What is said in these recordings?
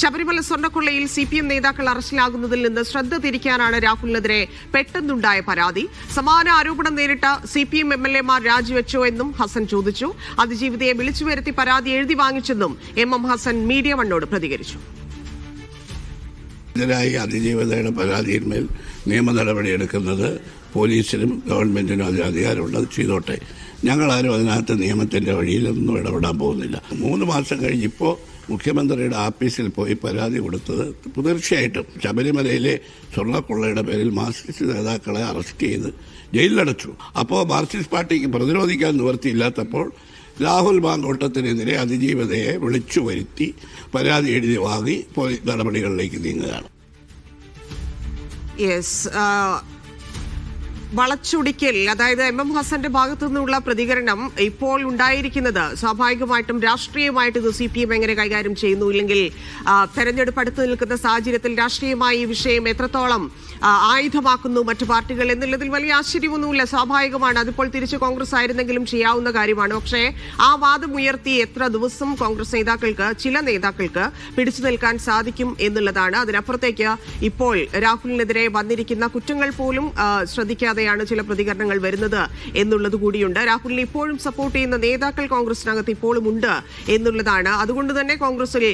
ശബരിമല സ്വർണക്കൊള്ളയിൽ C P M നേതാക്കൾ അറസ്റ്റിലാകുന്നതിൽ നിന്ന് ശ്രദ്ധ തിരിക്കാനാണ് രാഹുലിനെതിരെ പെട്ടെന്നുണ്ടായ പരാതി. സമാന ആരോപണം നേരിട്ട C P M M L എമാർ രാജിവെച്ചോ എന്നും ഹസൻ ചോദിച്ചു. അതിജീവിതയെ വിളിച്ചു വരുത്തി പരാതി എഴുതി വാങ്ങിച്ചെന്നും എം എം ഹസൻ മീഡിയ വണ്ണോട് പ്രതികരിച്ചു. ഇതിനായി അതിജീവിതയുടെ പരാതിയിന്മേൽ നിയമ നടപടിയെടുക്കുന്നത് പോലീസിനും ഗവൺമെന്റിനും അതിന് അധികാരമുണ്ട് അത് ചെയ്തോട്ടെ. ഞങ്ങളാരും അതിനകത്ത് നിയമത്തിന്റെ വഴിയിലൊന്നും ഇടപെടാൻ പോകുന്നില്ല. മൂന്ന് മാസം കഴിഞ്ഞിപ്പോൾ മുഖ്യമന്ത്രിയുടെ ആഫീസിൽ പോയി പരാതി കൊടുത്തത് തീർച്ചയായിട്ടും ശബരിമലയിലെ സ്വർണക്കൊള്ളയുടെ പേരിൽ മാർക്സിസ്റ്റ് നേതാക്കളെ അറസ്റ്റ് ചെയ്ത് ജയിലിലടച്ചു. അപ്പോൾ മാർക്സിസ്റ്റ് പാർട്ടിക്ക് പ്രതിരോധിക്കാൻ നിവർത്തിയില്ലാത്തപ്പോൾ രാഹുൽ മാങ്കോട്ടത്തിനെതിരെ അതിജീവതയെ വിളിച്ചു വരുത്തി പരാതി എഴുതി വാങ്ങി പോലീസ് നടപടികളിലേക്ക് നീങ്ങുകയാണ്. യെസ് വളച്ചൊടിക്കൽ അതായത് എം എം ഹസന്റെ ഭാഗത്തു നിന്നുള്ള പ്രതികരണം ഇപ്പോൾ ഉണ്ടായിരിക്കുന്നത്. സ്വാഭാവികമായിട്ടും രാഷ്ട്രീയമായിട്ട് ഇത് സി പി എം എങ്ങനെ കൈകാര്യം ചെയ്യുന്നു? ഇല്ലെങ്കിൽ തെരഞ്ഞെടുപ്പ് അടുത്ത് നിൽക്കുന്ന സാഹചര്യത്തിൽ രാഷ്ട്രീയമായി ഈ വിഷയം എത്രത്തോളം ആയുധമാക്കുന്നു മറ്റു പാർട്ടികൾ എന്നുള്ളതിൽ വലിയ ആശ്ചര്യമൊന്നുമില്ല. സ്വാഭാവികമാണ് അതിപ്പോൾ തിരിച്ച് കോൺഗ്രസ് ആയിരുന്നെങ്കിലും ചെയ്യാവുന്ന കാര്യമാണ്. പക്ഷേ ആ വാദം ഉയർത്തി എത്ര ദിവസം കോൺഗ്രസ് നേതാക്കൾക്ക് ചില നേതാക്കൾക്ക് പിടിച്ചു നിൽക്കാൻ സാധിക്കും എന്നുള്ളതാണ്. അതിനപ്പുറത്തേക്ക് ഇപ്പോൾ രാഹുലിനെതിരെ വന്നിരിക്കുന്ന കുറ്റങ്ങൾ പോലും ആ, ശ്രദ്ധിക്കാതെയാണ് ചില പ്രതികരണങ്ങൾ വരുന്നത് എന്നുള്ളത് കൂടിയുണ്ട്. രാഹുലിനെ ഇപ്പോഴും സപ്പോർട്ട് ചെയ്യുന്ന നേതാക്കൾ കോൺഗ്രസിനകത്ത് ഇപ്പോഴും ഉണ്ട് എന്നുള്ളതാണ്. അതുകൊണ്ട് തന്നെ കോൺഗ്രസിൽ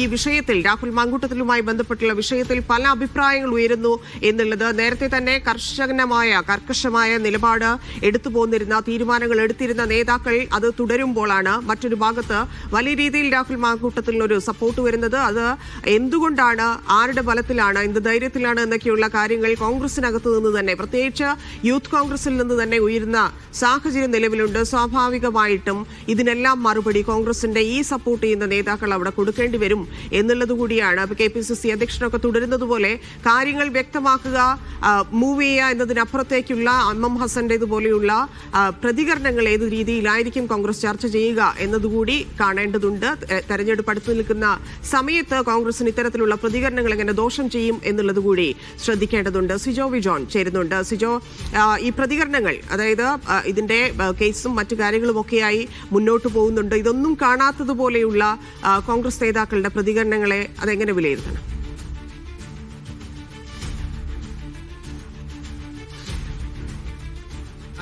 ഈ വിഷയത്തിൽ രാഹുൽ മാങ്കൂട്ടത്തിലുമായി ബന്ധപ്പെട്ടുള്ള വിഷയത്തിൽ പല അഭിപ്രായങ്ങൾ ഉയരുന്നു എന്നുള്ളത് നേരത്തെ തന്നെ കർശനമായ കർക്കശമായ നിലപാട് എടുത്തു പോന്നിരുന്ന തീരുമാനങ്ങൾ എടുത്തിരുന്ന നേതാക്കൾ അത് തുടരുമ്പോഴാണ് മറ്റൊരു ഭാഗത്ത് വലിയ രീതിയിൽ രാഹുൽ മാങ്കൂട്ടത്തിൽ ഒരു സപ്പോർട്ട് വരുന്നത്. അത് എന്തുകൊണ്ടാണ്? ആരുടെ ബലത്തിലാണ്? എന്ത് ധൈര്യത്തിലാണ്? എന്നൊക്കെയുള്ള കാര്യങ്ങൾ കോൺഗ്രസിനകത്ത് നിന്ന് തന്നെ. പ്രത്യേകിച്ച് യൂത്ത് കോൺഗ്രസിൽ നിന്ന് തന്നെ ഉയരുന്ന സാഹചര്യം നിലവിലുണ്ട്. സ്വാഭാവികമായിട്ടും ഇതിനെല്ലാം മറുപടി കോൺഗ്രസിന്റെ ഈ സപ്പോർട്ട് ചെയ്യുന്ന നേതാക്കൾ അവിടെ കൊടുക്കേണ്ടി വരും എന്നുള്ളത് കൂടിയാണ്. കെ പി സി സി അധ്യക്ഷനൊക്കെ തുടരുന്നത് പോലെ കാര്യങ്ങൾ വ്യക്തമാക്കുക മൂവ് ചെയ്യുക എന്നതിനപ്പുറത്തേക്കുള്ള എം ഹസന്റേതുപോലെയുള്ള പ്രതികരണങ്ങൾ ഏത് രീതിയിലായിരിക്കും കോൺഗ്രസ് ചർച്ച ചെയ്യുക എന്നതുകൂടി കാണേണ്ടതുണ്ട്. തെരഞ്ഞെടുപ്പ് അടുത്ത് നിൽക്കുന്ന സമയത്ത് കോൺഗ്രസിന് ഇത്തരത്തിലുള്ള പ്രതികരണങ്ങൾ എങ്ങനെ ദോഷം ചെയ്യും എന്നുള്ളത് കൂടി ശ്രദ്ധിക്കേണ്ടതുണ്ട്. സിജോ വിജോൺ ചേരുന്നുണ്ട്. സിജോ ഈ പ്രതികരണങ്ങൾ അതായത് ഇതിന്റെ കേസും മറ്റു കാര്യങ്ങളും ഒക്കെയായി മുന്നോട്ട് പോകുന്നുണ്ട്. ഇതൊന്നും കാണാത്തതുപോലെയുള്ള കോൺഗ്രസ് നേതാക്കളുടെ പ്രതികരണങ്ങളെ അതെങ്ങനെ വിലയിരുത്തണം?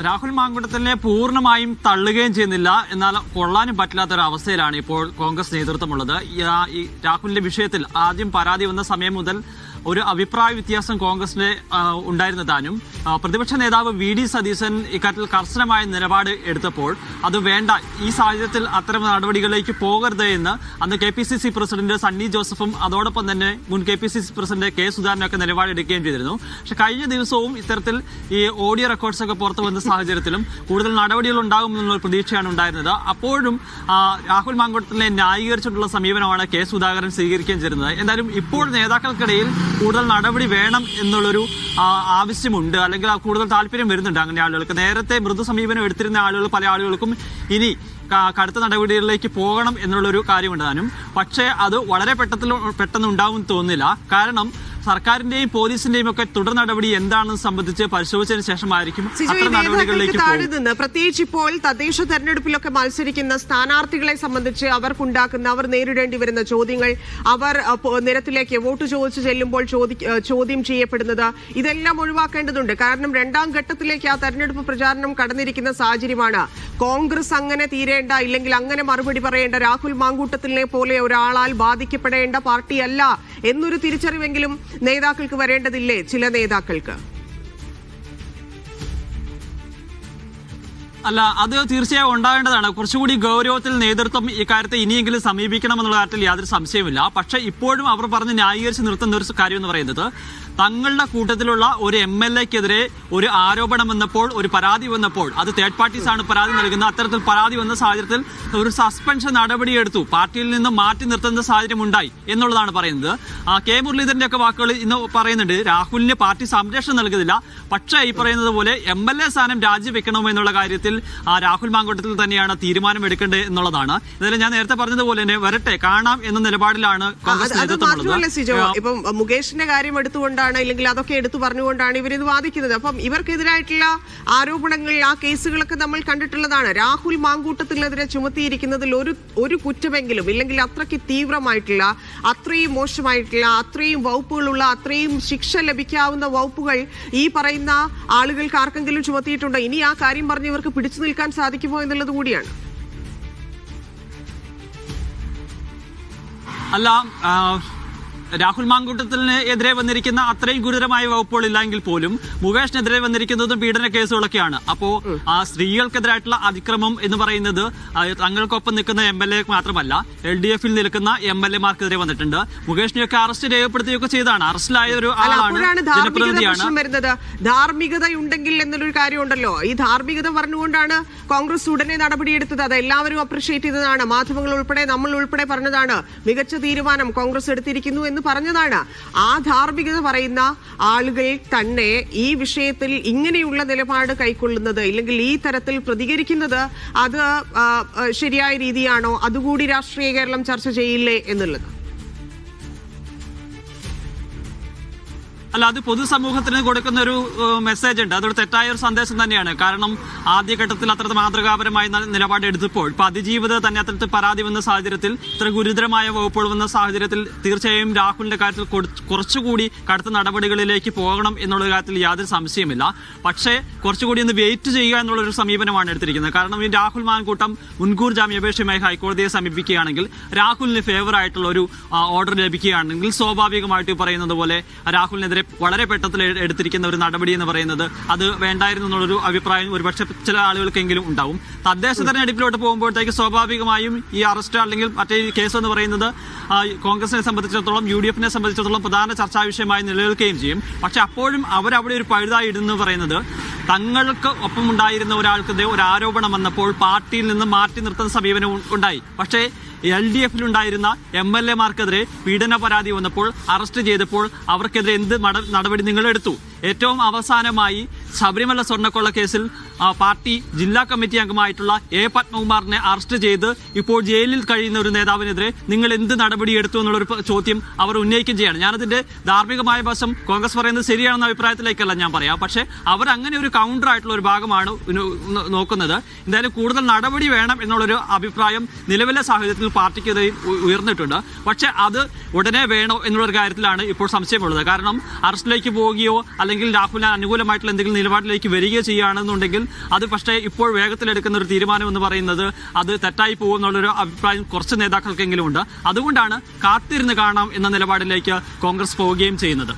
രാഹുൽ മാങ്കുടത്തലിനെ പൂർണമായും തള്ളുകയും ചെയ്യുന്നില്ല. എന്നാൽ കൊള്ളാനും പറ്റില്ലാത്തൊരവസ്ഥയിലാണ് ഇപ്പോൾ കോൺഗ്രസ് നേതൃത്വമുള്ളത്. രാഹുലിന്റെ വിഷയത്തിൽ ആദ്യം പരാതി വന്ന സമയം മുതൽ ഒരു അഭിപ്രായ വ്യത്യാസം കോൺഗ്രസിന് ആ, ഉണ്ടായിരുന്ന താനും. പ്രതിപക്ഷ നേതാവ് വി ഡി സതീശൻ ഇക്കാര്യത്തിൽ കർശനമായ നിലപാട് എടുത്തപ്പോൾ അത് വേണ്ട ഈ സാഹചര്യത്തിൽ അത്തരം നടപടികളിലേക്ക് പോകരുത് എന്ന് അന്ന് K P C C president Sunny ജോസഫും അതോടൊപ്പം തന്നെ മുൻ K P C C president K സുധാരനൊക്കെ നിലപാടെടുക്കുകയും ചെയ്തിരുന്നു. പക്ഷെ കഴിഞ്ഞ ദിവസവും ഇത്തരത്തിൽ ഈ ഓഡിയോ റെക്കോർഡ്സ് ഒക്കെ പുറത്തു വന്ന സാഹചര്യത്തിലും കൂടുതൽ നടപടികൾ ഉണ്ടാകുമെന്നുള്ള പ്രതീക്ഷയാണ് ഉണ്ടായിരുന്നത്. അപ്പോഴും രാഹുൽ മാങ്കോട്ടത്തിനെ ന്യായീകരിച്ചിട്ടുള്ള സമീപനമാണ് കെ സുധാകരൻ സ്വീകരിക്കുകയും ചെയ്തിരുന്നത്. എന്തായാലും ഇപ്പോൾ നേതാക്കൾക്കിടയിൽ കൂടുതൽ നടപടി വേണം എന്നുള്ളൊരു ആവശ്യമുണ്ട്. അല്ലെങ്കിൽ കൂടുതൽ താല്പര്യം വരുന്നുണ്ട് അങ്ങനെ ആളുകൾക്ക്. നേരത്തെ മൃദു സമീപനം എടുത്തിരുന്ന ആളുകൾ പല ആളുകൾക്കും ഇനി കടുത്ത നടപടികളിലേക്ക് പോകണം എന്നുള്ളൊരു കാര്യമുണ്ട് താനും. പക്ഷേ അത് വളരെ പെട്ടെന്ന് പെട്ടെന്ന് ഉണ്ടാവും തോന്നില്ല കാരണം സർക്കാരിന്റെയും പോലീസിന്റെയും ഒക്കെ തുടർ നടപടി എന്താണെന്ന് സംബന്ധിച്ച് പരിശോധിച്ചതിന് ശേഷമായിരിക്കും നടപടികളിലേക്ക് പ്രത്യേകിച്ച് ഇപ്പോൾ തദ്ദേശ തെരഞ്ഞെടുപ്പിലൊക്കെ മത്സരിക്കുന്ന സ്ഥാനാർത്ഥികളെ സംബന്ധിച്ച് അവർക്കുണ്ടാക്കുന്ന അവർ നേരിടേണ്ടി വരുന്ന ചോദ്യങ്ങൾ അവർ നിരത്തിലേക്ക് വോട്ട് ചോദിച്ചു ചെല്ലുമ്പോൾ ചോദ്യം ചെയ്യപ്പെടുന്നത് ഇതെല്ലാം ഒഴിവാക്കേണ്ടതുണ്ട്. കാരണം രണ്ടാം ഘട്ടത്തിലേക്ക് ആ തെരഞ്ഞെടുപ്പ് പ്രചാരണം കടന്നിരിക്കുന്ന സാഹചര്യമാണ്. കോൺഗ്രസ് അങ്ങനെ തീരേണ്ട ഇല്ലെങ്കിൽ അങ്ങനെ മറുപടി പറയേണ്ട രാഹുൽ മാങ്കൂട്ടത്തിനെ പോലെ ഒരാളാൽ ബാധിക്കപ്പെടേണ്ട പാർട്ടിയല്ല എന്നൊരു തിരിച്ചറിവെങ്കിലും നേതാക്കൾക്ക് വരേണ്ടതില്ലേ ചില നേതാക്കൾക്ക്? അല്ല അത് തീർച്ചയായും ഉണ്ടാകേണ്ടതാണ്. കുറച്ചുകൂടി ഗൗരവത്തിൽ നേതൃത്വം ഇക്കാര്യത്തെ ഇനിയെങ്കിലും സമീപിക്കണമെന്നുള്ള കാര്യത്തിൽ യാതൊരു സംശയമില്ല പക്ഷേ ഇപ്പോഴും അവർ പറഞ്ഞ് ന്യായീകരിച്ച് നിർത്തുന്ന ഒരു കാര്യം എന്ന് പറയുന്നത് തങ്ങളുടെ കൂട്ടത്തിലുള്ള ഒരു എം എൽ എക്കെതിരെ ഒരു ആരോപണം വന്നപ്പോൾ ഒരു പരാതി വന്നപ്പോൾ അത് തേർഡ് പാർട്ടീസ് ആണ് പരാതി നൽകുന്നത്. അത്തരത്തിൽ പരാതി വന്ന സാഹചര്യത്തിൽ ഒരു സസ്പെൻഷൻ നടപടിയെടുത്തു. പാർട്ടിയിൽ നിന്ന് മാറ്റി നിർത്തുന്ന സാഹചര്യം ഉണ്ടായി എന്നുള്ളതാണ് പറയുന്നത്. ആ, കെ മുരളീധരന്റെ ഒക്കെ വാക്കുകൾ ഇന്ന് പറയുന്നുണ്ട് രാഹുലിന് പാർട്ടി സംരക്ഷണം നൽകുന്നില്ല. പക്ഷേ ഈ പറയുന്നത് പോലെ എം എൽ എ സ്ഥാനം രാജിവെക്കണമോ എന്നുള്ള കാര്യത്തിൽ ആ, രാഹുൽ മാങ്കോട്ടത്തിൽ തന്നെയാണ് തീരുമാനം എടുക്കേണ്ടത് എന്നുള്ളതാണ്. ഇതിൽ ഞാൻ നേരത്തെ പറഞ്ഞതുപോലെ തന്നെ വരട്ടെ കാണാം എന്ന നിലപാടിലാണ് കോൺഗ്രസ് നേതൃത്വം ഇപ്പം മുകേഷിന്റെ കാര്യം എടുത്തുകൊണ്ടാണ് പറഞ്ഞുകൊണ്ടാണ് അല്ലെങ്കിൽ അതൊക്കെ എടുത്തു പറഞ്ഞുകൊണ്ടാണ് ഇവരിത് വാദിക്കുന്നത്. അപ്പം ഇവർക്കെതിരായിട്ടുള്ള ആരോപണങ്ങൾ ആ കേസുകളൊക്കെ നമ്മൾ കണ്ടിട്ടുള്ളതാണ്. രാഹുൽ മാങ്കൂട്ടത്തിനെതിരെ ചുമത്തിയിരിക്കുന്നതിൽ ഒരു ഒരു കുറ്റമെങ്കിലും ഇല്ലെങ്കിൽ അത്രയ്ക്ക് തീവ്രമായിട്ടുള്ള അത്രയും മോശമായിട്ടുള്ള അത്രയും വകുപ്പുകളുള്ള അത്രയും ശിക്ഷ ലഭിക്കാവുന്ന വകുപ്പുകൾ ഈ പറയുന്ന ആളുകൾക്ക് ആർക്കെങ്കിലും ചുമത്തിയിട്ടുണ്ടോ? ഇനി ആ കാര്യം പറഞ്ഞ് ഇവർക്ക് പിടിച്ചു നിൽക്കാൻ സാധിക്കുമോ എന്നുള്ളത് കൂടിയാണ്. അല്ല രാഹുൽ മാങ്കൂട്ടത്തിന് എതിരെ വന്നിരിക്കുന്ന അത്രയും ഗുരുതരമായ വകുപ്പുകൾ ഇല്ലെങ്കിൽ പോലും മുകേഷിനെതിരെ വന്നിരിക്കുന്നതും പീഡന കേസുകളൊക്കെയാണ്. അപ്പോ ആ സ്ത്രീകൾക്കെതിരായിട്ടുള്ള അതിക്രമം എന്ന് പറയുന്നത് തങ്ങൾക്കൊപ്പം നിൽക്കുന്ന എം എൽ എ മാത്രമല്ല എൽ ഡി എഫിൽ നിൽക്കുന്ന എം എൽ എമാർക്കെതിരെ വന്നിട്ടുണ്ട്. മുകേഷിനെയൊക്കെ അറസ്റ്റ് രേഖപ്പെടുത്തുകയൊക്കെ ചെയ്താണ് അറസ്റ്റിലായ ഒരു ആളാണ് ജനപ്രതിനിധിയാണ്. ധാർമ്മികതയുണ്ടെങ്കിൽ എന്നൊരു കാര്യമുണ്ടല്ലോ. ഈ ധാർമ്മികത പറഞ്ഞുകൊണ്ടാണ് കോൺഗ്രസ് ഉടനെ നടപടിയെടുത്തത്. അത് എല്ലാവരും അപ്രീഷിയേറ്റ് ചെയ്തതാണ്. മാധ്യമങ്ങൾ ഉൾപ്പെടെ നമ്മൾ ഉൾപ്പെടെ പറഞ്ഞതാണ്. മികച്ച തീരുമാനം കോൺഗ്രസ് എടുത്തിരിക്കുന്നു എന്ന് പറഞ്ഞതാണ്. ആ ധാർമ്മികത പറയുന്ന ആളുകൾ തന്നെ ഈ വിഷയത്തിൽ ഇങ്ങനെയുള്ള നിലപാട് കൈക്കൊള്ളുന്നത് ഇല്ലെങ്കിൽ ഈ തരത്തിൽ പ്രതികരിക്കുന്നത് അത് ശരിയായ രീതിയാണോ? അതുകൂടി രാഷ്ട്രീയ കേരളം ചർച്ച ചെയ്യില്ലേ എന്നുള്ളത്. അല്ല അത് പൊതുസമൂഹത്തിന് കൊടുക്കുന്ന ഒരു മെസ്സേജ് ഉണ്ട്. അതൊരു തെറ്റായ ഒരു സന്ദേശം തന്നെയാണ്. കാരണം ആദ്യഘട്ടത്തിൽ അത്ര മാതൃകാപരമായ നിലപാടെടുത്തപ്പോൾ ഇപ്പൊ അതിജീവിത തന്നെ അത്തരത്തിൽ പരാതി വന്ന സാഹചര്യത്തിൽ ഇത്ര ഗുരുതരമായ വകുപ്പുകൾ വന്ന സാഹചര്യത്തിൽ തീർച്ചയായും രാഹുലിന്റെ കാര്യത്തിൽ കുറച്ചുകൂടി കടുത്ത നടപടികളിലേക്ക് പോകണം എന്നുള്ള കാര്യത്തിൽ യാതൊരു സംശയമില്ല പക്ഷേ കുറച്ചുകൂടി ഒന്ന് വെയിറ്റ് ചെയ്യുക എന്നുള്ള ഒരു സമീപനമാണ് എടുത്തിരിക്കുന്നത്. കാരണം ഈ രാഹുൽ മാൻകൂട്ടം മുൻകൂർ ജാമ്യാപേക്ഷയുമായി ഹൈക്കോടതിയെ സമീപിക്കുകയാണെങ്കിൽ രാഹുലിന് ഫേവർ ആയിട്ടുള്ള ഒരു ഓർഡർ ലഭിക്കുകയാണെങ്കിൽ സ്വാഭാവികമായിട്ട് പറയുന്നത് പോലെ രാഹുലിനെതിരെ വളരെ പെട്ടെന്ന് എടുത്തിരിക്കുന്ന ഒരു നടപടി എന്ന് പറയുന്നത് അത് വേണ്ടായിരുന്നു എന്നുള്ളൊരു അഭിപ്രായം ഒരുപക്ഷെ ചില ആളുകൾക്കെങ്കിലും ഉണ്ടാവും. തദ്ദേശ തെരഞ്ഞെടുപ്പിലോട്ട് പോകുമ്പോഴത്തേക്ക് സ്വാഭാവികമായും ഈ അറസ്റ്റ് അല്ലെങ്കിൽ മറ്റേ കേസ് എന്ന് പറയുന്നത് കോൺഗ്രസിനെ സംബന്ധിച്ചിടത്തോളം യു ഡി എഫിനെ സംബന്ധിച്ചിടത്തോളം പ്രധാന ചർച്ചാ വിഷയമായി നിലനിൽക്കുകയും ചെയ്യും. പക്ഷെ അപ്പോഴും അവരവിടെ ഒരു പഴുതായി ഇടുന്നു പറയുന്നത് തങ്ങൾക്ക് ഒപ്പമുണ്ടായിരുന്ന ഒരാൾക്കെതിരെ ഒരു ആരോപണം വന്നപ്പോൾ പാർട്ടിയിൽ നിന്ന് മാറ്റി നിർത്തുന്ന സമീപനം ഉണ്ടായി. പക്ഷേ എൽ ഡി എഫിലുണ്ടായിരുന്ന എം എൽ എമാർക്കെതിരെ പീഡന പരാതി വന്നപ്പോൾ അറസ്റ്റ് ചെയ്തപ്പോൾ അവർക്കെതിരെ എന്ത് നടപടി നിങ്ങൾ എടുത്തു ഏറ്റവും അവസാനമായി ശബരിമല സ്വർണക്കൊള്ള കേസിൽ പാർട്ടി ജില്ലാ കമ്മിറ്റി അംഗമായിട്ടുള്ള എ. പത്മകുമാറിനെ അറസ്റ്റ് ചെയ്ത് ഇപ്പോൾ ജയിലിൽ കഴിയുന്ന ഒരു നേതാവിനെതിരെ നിങ്ങൾ എന്ത് നടപടി എടുത്തു എന്നുള്ളൊരു ചോദ്യം അവർ ഉന്നയിക്കുകയും ചെയ്യാണ്. ഞാനതിന്റെ ധാർമ്മികമായ വശം കോൺഗ്രസ് പറയുന്നത് ശരിയാണെന്ന അഭിപ്രായത്തിലേക്കല്ല ഞാൻ പറയാം. പക്ഷേ അവർ അങ്ങനെ ഒരു കൗണ്ടർ ആയിട്ടുള്ള ഒരു ഭാഗമാണ് നോക്കുന്നത്. എന്തായാലും കൂടുതൽ നടപടി വേണം എന്നുള്ളൊരു അഭിപ്രായം നിലവിലെ സാഹചര്യത്തിൽ പാർട്ടിക്കെതിരെ ഉ- ഉയർന്നിട്ടുണ്ട്. പക്ഷേ അത് ഉടനെ വേണോ എന്നുള്ളൊരു കാര്യത്തിലാണ് ഇപ്പോൾ സംശയമുള്ളത്. കാരണം അറസ്റ്റിലേക്ക് പോവുകയോ അല്ലെങ്കിൽ രാഹുലിന് അനുകൂലമായിട്ടുള്ള എന്തെങ്കിലും നിലപാടിലേക്ക് വരികയോ ചെയ്യുകയാണെന്നുണ്ടെങ്കിൽ അത് പക്ഷേ ഇപ്പോൾ വേഗത്തിലെടുക്കുന്ന ഒരു തീരുമാനം എന്ന് പറയുന്നത് അത് തെറ്റായി പോകും എന്നുള്ളൊരു അഭിപ്രായം കുറച്ച് നേതാക്കൾക്കെങ്കിലും ഉണ്ട്. അതുകൊണ്ടാണ് കാത്തിരുന്ന് കാണാം എന്ന നിലപാടിലേക്ക് കോൺഗ്രസ് പോവുകയും ചെയ്യുന്നത്.